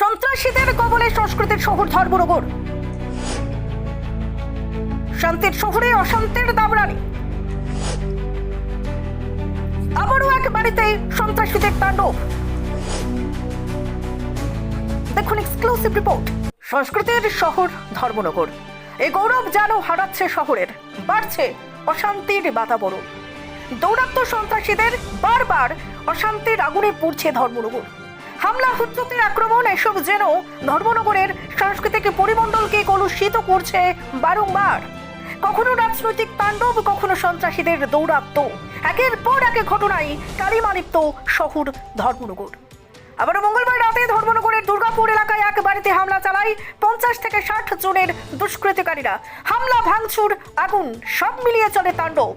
সন্ত্রাসীদের কবলে সংস্কৃতির শহর ধর্মনগর। শান্তির শহরে অশান্তির দাবরানি। আবারও এক বাড়িতে সন্ত্রাসীদের তাণ্ডব। দেখুন এক্সক্লুসিভ রিপোর্ট সংস্কৃতির শহর ধর্মনগর। এই গৌরব যেন হারাচ্ছে শহরের, বাড়ছে অশান্তির বাতাবরণ। দৌরাত্ম সন্ত্রাসীদের বারবার অশান্তির আগুনে পুড়ছে ধর্মনগর। হামলা হুজ্জতের আক্রমণ, এসব যেন ধর্মনগরের সাংস্কৃতিক পরিমণ্ডলকে কলুষিত করছে বারংবার। কখনো রাজনৈতিক তাণ্ডব, কখনো সন্ত্রাসীদের দৌরাত্ম একের পর এক ঘটনায় কালিমালিপ্ত শহর ধর্মনগর। আবার মঙ্গলবার রাতে ধর্মনগরের দুর্গাপুর এলাকায় এক বাড়িতে হামলা চালায় পঞ্চাশ থেকে ষাট জনের দুষ্কৃতিকারীরা। হামলা, ভাঙচুর, আগুন সব মিলিয়ে চলে তাণ্ডব।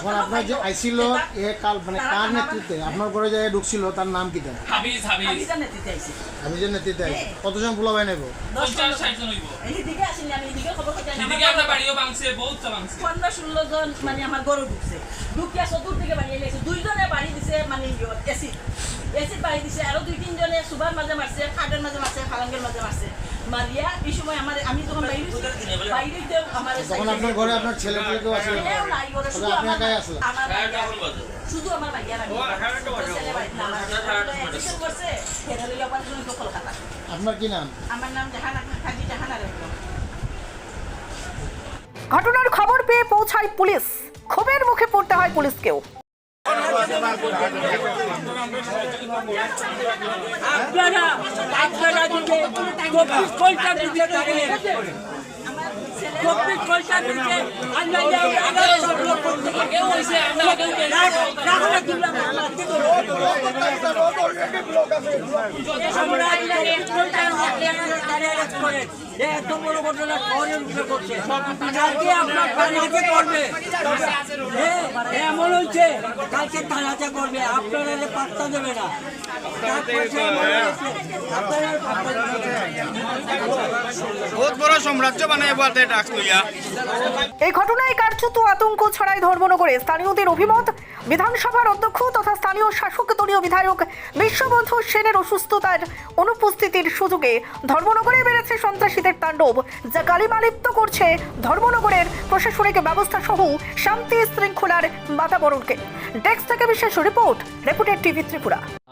এখন আপনার যে আইছিল এ কাল মানে কার নেতৃত্বে? আপনার ঘরে যে ঢুকছিল তার নাম কি হাবিজ হাবিজ আমি যে নেতৃত্বে আইছি। কতজন পোলাবাই নেব? পঞ্চাশ ষাট জন হইব। এদিকে আসেনি আমি খবর বাড়িও ভাঙছে বহুত ভাঙছে। জন মানে আমার গরু ঢুকছে। ঢুকিয়া চতুর্দিকে বাড়ি এলেছে দুইজনে বাড়ি দিছে মানে এসিড এসিড বাড়ি দিছে। আরও দুই তিনজনে সুবার মাঝে মারছে খাটের মাঝে মারছে ফালাঙ্গের মাঝে মারছে। মারিয়া এই সময় আমার আমি যখন বাইরে বাইরে আমার তখন আপনার ঘরে আপনার ছেলে পেলে কেউ আসলে ছেলেও নাই, ঘরে শুধু আপনি একাই আসলেন শুধু আমার ভাইয়া আমি। ছেলে বাড়িতে না, আমার এডমিশন করছে, ফেরা লইয়া আবার জন্য তো কলকাতা। আপনার কি নাম? আমার নাম জাহানা কাজী জাহানা ঘটনার খবর পেয়ে পৌঁছায় পুলিশ। ক্ষোভের মুখে পড়তে হয় পুলিশকেও। আপনারা আপনারা দিকে চব্বিশ ঘণ্টার দিতে থাকলে হয়েছে তারা করবে হ্যাঁ, এমন হচ্ছে কালকে থানাতে করবে আপনারা পাত্তা দেবে না মনে আপনারা এই ঘটনায় কার্যত আতঙ্ক ছড়ায় ধর্মনগরে। স্থানীয়দের অভিমত, বিধানসভার অধ্যক্ষ তথা স্থানীয় শাসক দলীয় বিধায়ক বিশ্ববন্ধু সেনের অসুস্থতার অনুপস্থিতির সুযোগে ধর্মনগরে বেড়েছে সন্ত্রাসীদের তাণ্ডব, যা কালিমালিপ্ত করছে ধর্মনগরের প্রশাসনিক ব্যবস্থা সহ শান্তি শৃঙ্খলার বাতাবরণকে। ডেস্ক থেকে বিশেষ রিপোর্ট, রেপুটেড টিভি ত্রিপুরা।